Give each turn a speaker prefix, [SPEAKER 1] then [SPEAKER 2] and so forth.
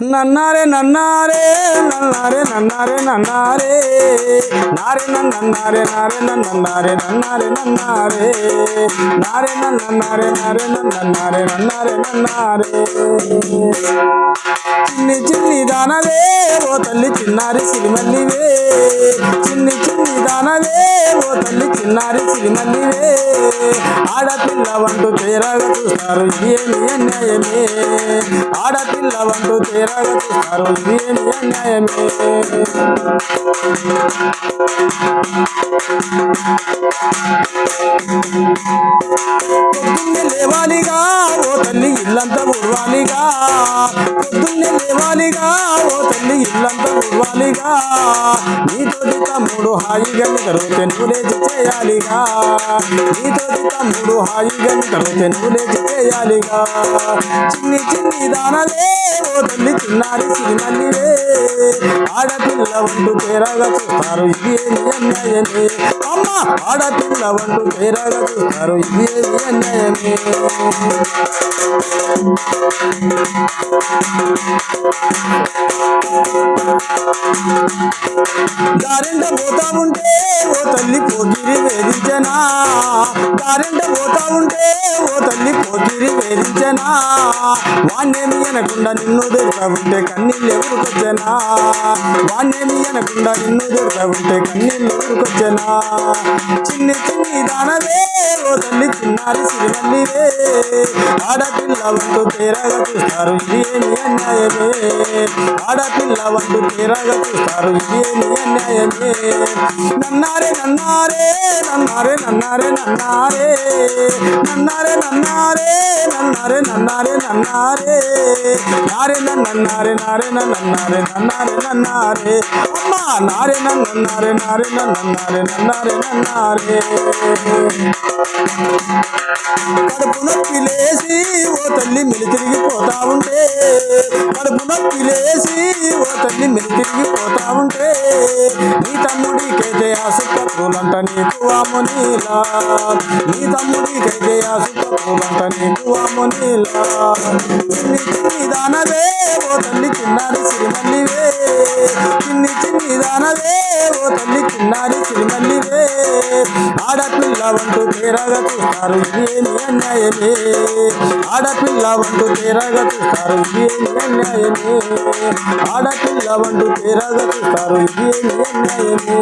[SPEAKER 1] నన్నారే నన్నారే నన్నారే నన్నారే నన్నారే. నారే నన్నారే నారే నన్నారే నన్నారే నన్నారే. నారే నన్నారే నారే నన్నారే నన్నారే నన్నారే. చిన్ని చిన్ని దానవే ఓ తల్లి చిన్నారి సిరిమల్లివే. చిన్ని చిన్ని దానవే ఓ తల్లి చిన్నారి సిరిమల్లివే. ఆడపిల్లవంటూ చేరగా చూస్తారు. ఏమి అన్యాయమే. ఆడపిల్లవంటూ చేరగా చూస్తారు. ఏమి అన్యాయమే. లేవాలిగా ఓ తల్లి ఇల్లంతా ఉర్వాలిగా చేయాలిగా? నీతోటి తమ్ముడు హాయిగా నిద్రపోతే నువ్వు లేచి చేయాలిగా? నీతోటి తమ్ముడు హాయిగా నిద్రపోతే నువ్వు లేచి చేయాలిగా? చిన్ని చిన్ని దానలే ఓ తల్లి చిన్నారి సిరిమల్లివే ఆడపిల్ల వంటూ తేరగా చూస్తారు ఇది ఏమి అన్యాయమే? అమ్మ ఆడపిల్ల వంటూ తేరగా చూస్తారు ఇది ఏమి అన్యాయమే? Thank you. దారింట పోతా ఉంటే ఓ తల్లి పోకిరి వేధించనా? దారింట పోతా ఉంటే ఓ తల్లి పోకిరి వేధించనా? వాణ్యేమి అనకుండా నిన్ను దొరుకుతా ఉంటే కన్నీళ్ళు ఎవరికొచ్చనా? వాణ్యేమి అనకుండా నిన్ను దొరుకుతా ఉంటే కన్నీళ్ళు ఎవరికొచ్చనా? చిన్ని చిన్ని దానవే ఓ తల్లి చిన్నారి సిరిమల్లివే ఆడపిల్ల వంటూ తేరగా చూస్తారు ఇది ఏమి అన్యాయమే ఆడపిల్ల వంటూ తేరగా చూస్తారు ఇది ఏమి అన్యాయమే నన్నారే నన్నారే నన్నారే నన్నారే నన్నారే నన్నారే నన్నారే నన్నారే నన్నారే నన్నారే నారే నన్నారే నారే నన్నారే నన్నారే నన్నారే అమ్మా నారే నన్నారే నారే నన్నారే నన్నారే నన్నారే కడుపు నొప్పి లేసి ఓ తల్లి మెలి తిరిగిపోతా ఉంటే కడుపు నొప్పి లేసి ఓ తల్లి మెలి తిరిగిపోతా ఉంటే నీ తమ్ముడికైతే ఆ సుఖపులంట నీకు వామునీలా నీ తమ్ముడికైతే ఆ సుఖపులంట నీకు వామునీలా చిన్ని చిన్ని దానవే ఓ తల్లి చిన్నారి సిరిమల్లివే చిన్ని చిన్ని దానవే ఓ తల్లి ఆడపిల్ల వంటూ తేరగా చూస్తారు ఏమి అన్యాయమే. ఆడపిల్ల వంటూ తేరగా చూస్తారు ఏమి అన్యాయమే. ఆడపిల్ల వంటూ తేరగా చూస్తారు ఏమి అన్యాయమే.